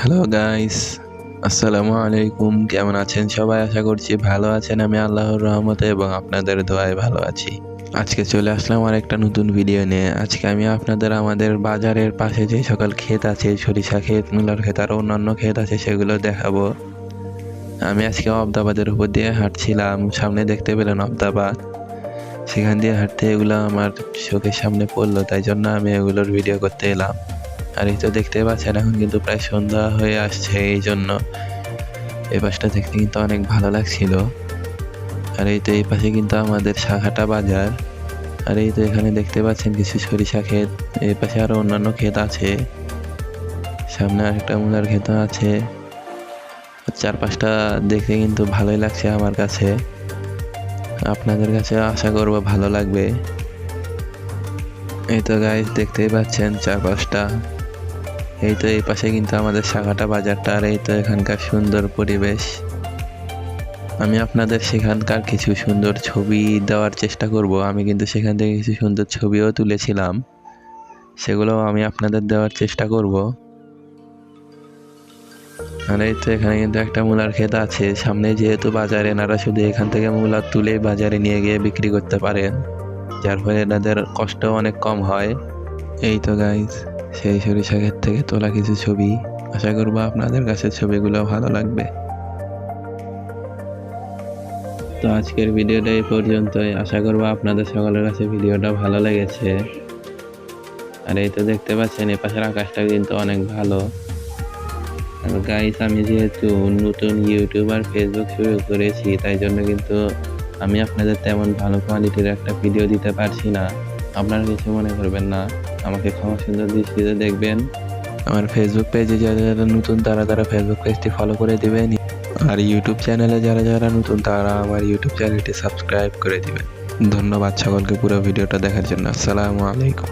Hello guys আসসালামু আলাইকুম কেমন আছেন সবাই? আশা করছি ভালো আছেন। আমি আল্লাহর রহমতে এবং আপনাদের দোয়ায় ভালো আছি। আজকে চলে আসলাম আর একটা নতুন ভিডিও নিয়ে। আজকে আমি আপনাদের আমাদের বাজারের পাশে যে সকল ক্ষেত আছে, সরিষা ক্ষেত, মূলার ক্ষেত আর অন্যান্য ক্ষেত আছে, সেগুলো দেখাবো। আমি আজকে অবদাবাদের উপর দিয়ে হাঁটছিলাম। সামনে দেখতে পেলেন অবদাবাদ সেখান দিয়ে হাঁটতে এগুলো আমার চোখের সামনে পড়ল, তাই জন্য আমি এগুলোর ভিডিও করতে এলাম। আর এই তো দেখতে পাচ্ছেন, এখন কিন্তু প্রায় সন্ধ্যা হয়ে আসছে, এই জন্য এই পাশটা দেখতে কিন্তু অনেক ভালো লাগছিল। আর এই তো এই পাশে কিন্তু আমাদের শাখাটা বাজার। আর এই তো এখানে দেখতে পাচ্ছেন কিছু সরিষা ক্ষেত, এই পাশে আরও অন্যান্য ক্ষেত আছে। সামনে আরেকটা মূলার ক্ষেত আছে। চারপাশটা দেখতে কিন্তু ভালোই লাগছে আমার কাছে। আপনাদের কাছে আশা করব ভালো লাগবে। এই তো গাইজ দেখতেই পাচ্ছেন চারপাশটা। এই তো এই পাশে কিন্তু আমাদের শাখাটা বাজারটা, আর এই তো এখানকার সুন্দর পরিবেশ। আমি আপনাদের সেখানকার কিছু সুন্দর ছবি দেওয়ার চেষ্টা করব। আমি কিন্তু সেখান থেকে কিছু সুন্দর ছবিও তুলেছিলাম। সেগুলো আমি আপনাদের দেওয়ার চেষ্টা করব। আর এই তো এখানে কিন্তু একটা মূলার ক্ষেত আছে। সামনে যেহেতু বাজারে, এনারা শুধু এখান থেকে মূলা তুলে বাজারে নিয়ে গিয়ে বিক্রি করতে পারেন। যার ফলে এনাদের কষ্ট অনেক কম হয়। এই তো গাইজ সেই সরিষা ক্ষেত থেকে তোলা কিছু ছবি। আশা করব আপনাদের কাছে ছবিগুলো ভালো লাগবে। তো আজকের ভিডিওটা এই পর্যন্তই। আশা করব আপনাদের সকলের কাছে ভিডিওটা ভালো লেগেছে। আর এই তো দেখতে পাচ্ছেন এ পাশের আকাশটা কিন্তু অনেক ভালো। আর গাইস আমি যেহেতু নতুন ইউটিউব আর ফেসবুক শুরু করেছি, তাই জন্য কিন্তু আমি আপনাদের তেমন ভালো কোয়ালিটির একটা ভিডিও দিতে পারছি না। আপনারা কিছু মনে করবেন না। আমাকে ক্ষমা সুন্দর দৃষ্টিতে দেখবেন। আমার ফেসবুক পেজে যারা যারা নতুন, তারা তারা ফেসবুক পেজটি ফলো করে দেবেন। আর ইউটিউব চ্যানেলে যারা যারা নতুন, তারা আমার ইউটিউব চ্যানেলটি সাবস্ক্রাইব করে দেবেন। ধন্যবাদ সকলকে পুরো ভিডিওটা দেখার জন্য। আসসালামু আলাইকুম।